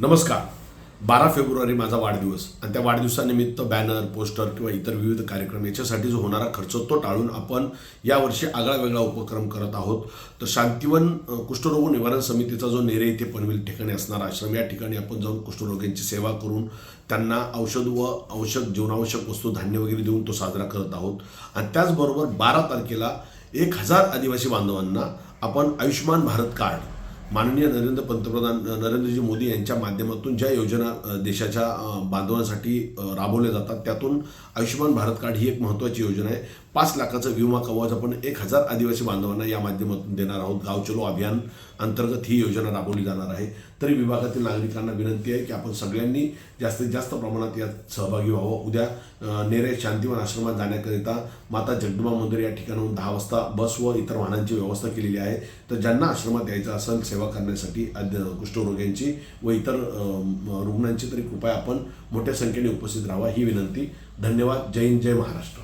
नमस्कार. बारा फेब्रुवारी माझा वाढदिवस. आणि त्या वाढदिवसानिमित्त बॅनर पोस्टर किंवा इतर विविध कार्यक्रम याच्यासाठी जो होणारा खर्च तो टाळून आपण यावर्षी आगळा वेगळा उपक्रम करत आहोत. तर शांतिवन कुष्ठरोग निवारण समितीचा जो नेरे येथे पनवेल ठिकाणी असणारा आश्रम या ठिकाणी आपण जाऊन कुष्ठरोग्यांची सेवा करून त्यांना औषध व औषध जीवनावश्यक वस्तू धान्य वगैरे देऊन तो साजरा करत आहोत. आणि त्याचबरोबर बारा तारखेला एक हजार आदिवासी बांधवांना आपण आयुष्यमान भारत कार्ड माननीय नरेंद्र पंतप्रधान नरेंद्रजी मोदी यांच्या माध्यमातून ज्या योजना देशाच्या बांधवांसाठी राबवल्या जातात त्यातून आयुष्यमान भारत कार्ड ही एक महत्त्वाची योजना आहे. पाच लाखाचं विमा कवच आपण एक हजार आदिवासी बांधवांना या माध्यमातून देणार आहोत. गाव चलो अभियान अंतर्गत ही योजना राबवली जाणार आहे. तरी विभागातील नागरिकांना विनंती आहे की आपण सगळ्यांनी जास्तीत जास्त प्रमाणात यात सहभागी व्हावं. उद्या नेरे शांतिवन आश्रमात जाण्याकरिता माता जगदुबा मंदिर या ठिकाणाहून दहा वाजता बस व इतर वाहनांची व्यवस्था केलेली आहे. तर ज्यांना आश्रमात यायचं असेल सेवा करण्यासाठी अद्य कुष्ठरोग्यांची व इतर रुग्णांची तरी कृपया आपण मोठ्या संख्येने उपस्थित राहावा ही विनंती. धन्यवाद. जय हिंद जय महाराष्ट्र.